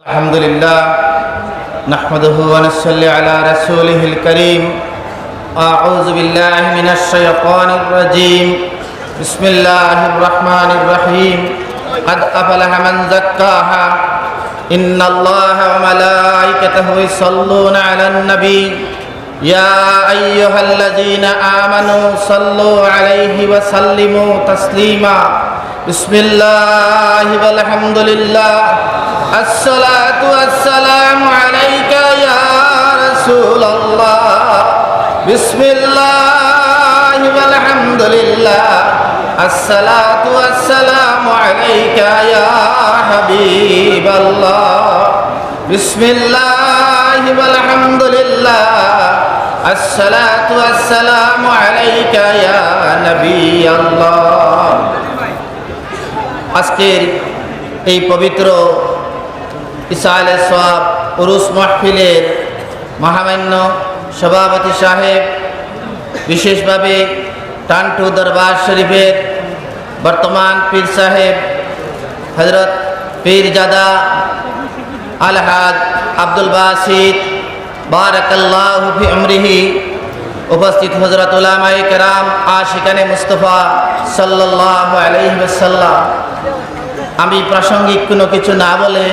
الحمد لله نحمده ونصلي على رسوله الكريم أعوذ بالله من الشيطان الرجيم بسم الله الرحمن الرحيم قد أفلح من زكاها إن الله وملائكته يصلون على النبي يا أيها الذين آمنوا صلوا عليه وسلموا تسليما بسم الله والحمد لله الصلاة والسلام عليك يا رسول الله بسم الله والحمد لله الصلاة والسلام عليك يا حبيب الله بسم الله والحمد لله الصلاة والسلام عليك يا نبي الله আজকের এই পবিত্র ইসালে সব উরুস মাহফিলের মহামান্য সভাপতি সাহেব, বিশেষভাবে টান্টু দরবার শরীফের বর্তমান পীর সাহেব হজরত পীরজাদা আলহাজ আব্দুল বাসিদ, বারাকাল্লাহ ফি আমরিহি উপস্থিত হজরত উলামাই কেরাম আশিকানে মুস্তফা সাল্লাহ আলহিসাল্লাম আমি প্রাসঙ্গিক কোনো কিছু না বলে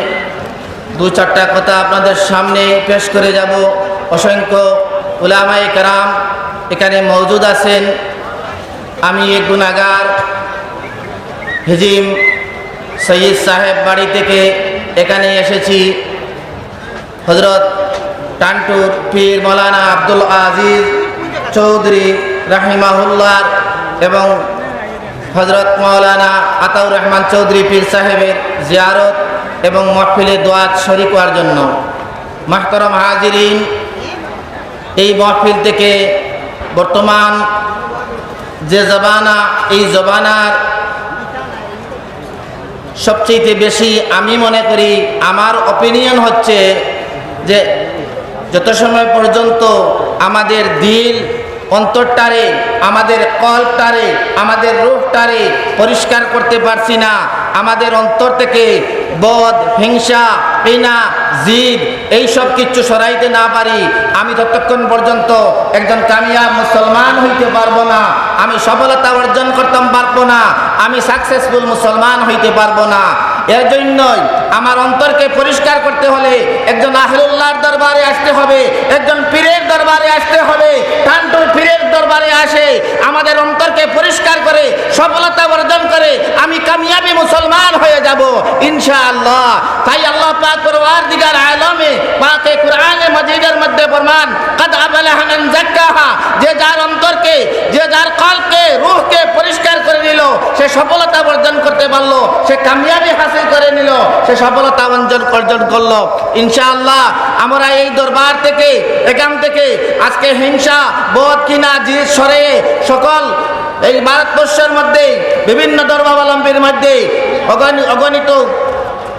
দু চারটা কথা আপনাদের সামনে পেশ করে যাব। অসংখ্য উলামাই কেরাম এখানে মজুদ আছেন। আমি এক গুণাগার হিজিম সৈয়দ সাহেব বাড়ি থেকে এখানে এসেছি। হজরত টান্টুর পীর মৌলানা আব্দুল আজিজ চৌধুরী রাহিমাহুল্লাহ এবং হজরত মৌলানা আতাউর রহমান চৌধুরী পীর সাহেবের জিয়ারত এবং মহফিলে দোয়াত শরিক হওয়ার জন্য। মাহতরম হাজিরিন, এই মহফিল থেকে বর্তমান যে জবানা, এই জবানার সবচেয়ে বেশি আমি মনে করি, আমার অপিনিয়ন হচ্ছে যে যত সময় পর্যন্ত আমাদের দিল অন্তরটারে, আমাদের কলটারে, আমাদের রূপটারে পরিষ্কার করতে পারছি না আমাদের অন্তর থেকে বদ, হিংসা পিনা জিদ, এই সব কিছু সরাইতে না পারি। আমি ততক্ষণ পর্যন্ত একজন কামিয়াব মুসলমান হইতে পারব না। আমি সফলতা অর্জন করতাম পারব না। আমি সাকসেসফুল মুসলমান হইতে পারব না। এর জন্যই আমার অন্তরকে পরিষ্কার করতে হলে একজন আহলুল্লাহর দরবারে আসতে হবে, একজন পীরের দরবারে আসতে হবে। টান্টুর পীরের দরবারে আসে। আমাদের অন্তরকে পরিষ্কার করে সফলতা অর্জন করে আমি কামিয়াবি মুসলমান হয়ে যাব, ইনশাআল্লাহ। তাই আল্লাহ পাক পরওয়ার দিগার আলমে, পাকে কোরআনে মজিদের মধ্যে ফরমান, কদ আবলাহা মান যাক্কাহা যে যার অন্তরকে, যে যার কলকে রূহকে পরিষ্কার করে নিল, সে সফলতা অর্জন করতে পারল, সে কামিয়াবি হাসিল করে নিল, সে সফলতা অর্জন অর্জন করল। ইনশাআল্লাহ, আমরা এই দরবার থেকে, এখান থেকে, আজকে হিংসা বোধ কিনা জিনিস সরে, সকল এই ভারতবর্ষের মধ্যে, বিভিন্ন ধর্মাবলম্বীর মধ্যে অগণি- অগণিত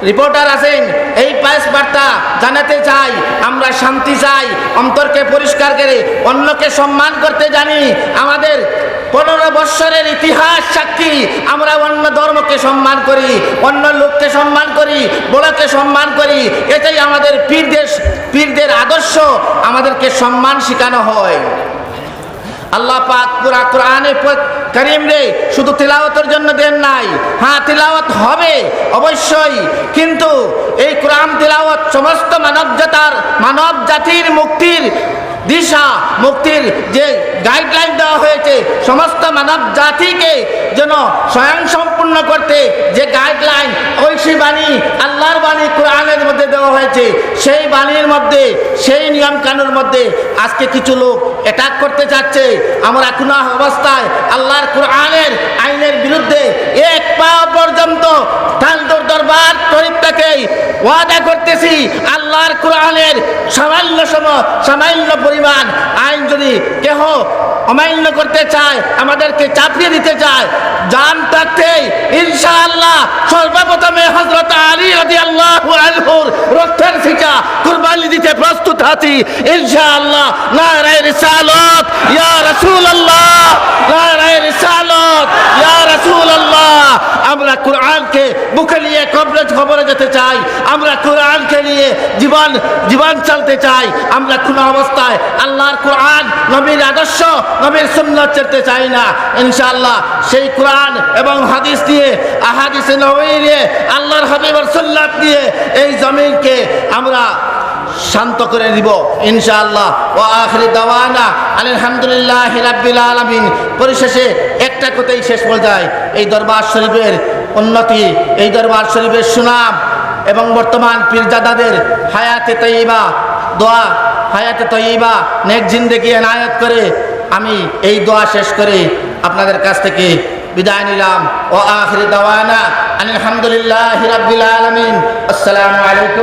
রিপোর্টার আছেন। এই পায়েস বার্তা জানাতে চাই, আমরা শান্তি চাই, অন্তরকে পরিষ্কার করে, অন্যকে সম্মান করতে জানি। আমাদের পনেরো বৎসরের ইতিহাস সাক্ষী, আমরা অন্য ধর্মকে সম্মান করি, অন্য লোককে সম্মান করি, বড়কে সম্মান করি। এটাই আমাদের পীরদের পীরদের আদর্শ। আমাদেরকে সম্মান শেখানো হয়। আল্লাহ পাক পুরা কোরআনে করিম রে, শুধু তিলাওয়াতের জন্য দেন নাই। হ্যাঁ তিলাওয়াত হবে, অবশ্যই। কিন্তু এই কোরআন তিলাওয়াত সমস্ত মানব জাতার মানব জাতির মুক্তির দিশা, মুক্তির যে গাইডলাইন দেওয়া হয়েছে, সমস্ত মানব জাতিকে যেন স্বয়ং সম্পূর্ণ করতে যে গাইডলাইন ঐশী বাণী, আল্লাহর বাণী কোরআনের মধ্যে দেওয়া হয়েছে, সেই বাণীর মধ্যে, সেই নিয়ম কানুর মধ্যে আজকে কিছু লোক অ্যাটাক করতে চাচ্ছে আমরা কোনো অবস্থায় আল্লাহর কোরআনের আইনের বিরুদ্ধে এক পা পর্যন্ত ঠান্ডুর দরবার তরিফটাকে ওয়াদা করতেছি। আল্লাহর কোরআনের সামান্য সম সামান্য পরিমাণ আইন যদি কেহ অমান্য করতে চায়, আমাদেরকে চাপিয়ে দিতে চায়, জান থাকতে ইনশাআল্লাহ সর্বপ্রথমে হজরত আলী রাজি আল্লাহ আলহুর রক্তের ফিকা কুরবানি দিতে প্রস্তুত আছি। ইনশাআল্লাহ নারায় রিসালত, ইয়া রাসূলুল্লাহ, নারায় রিসালত, ইয়া রাসূলুল্লাহ, আমরা কোরআনকে বুকে নিয়ে কবরে খবরে যেতে চাই। আমরা কোরআনকে নিয়ে জীবন জীবন চলতে চাই। আমরা কোনো অবস্থায় আল্লাহর কোরআন, নবীর আদর্শ, নবীর সুন্নত চলতে চাই না। ইনশাআল্লাহ সেই কোরআন এবং হাদিস দিয়ে, আহাদিসে নবী নিয়ে, আল্লাহর হাবিবর সুন্নাত দিয়ে এই জমিনকে আমরা শান্ত করে দিব, ইনশাআল্লাহ। ও আখরি দাওয়ানা, আলহামদুলিল্লাহ রাব্বিল আলামিন। পরিশেষে একটা কথাই শেষ পর্যায়ে এই দরবার শরীফের উন্নতি, এই দরবার শরীফের সুনাম এবং বর্তমান পীরজাদাদের হায়াতে তৈবা দোয়া, হায়াতে তৈবা নেক জিন্দেগি এনায়ত করে আমি এই দোয়া শেষ করে আপনাদের কাছ থেকে বিদায় নিলাম। ও আখরি দাওয়ানা, আলহামদুলিল্লাহ রাব্বিল আলামিন। আসসালামু আলাইকুম।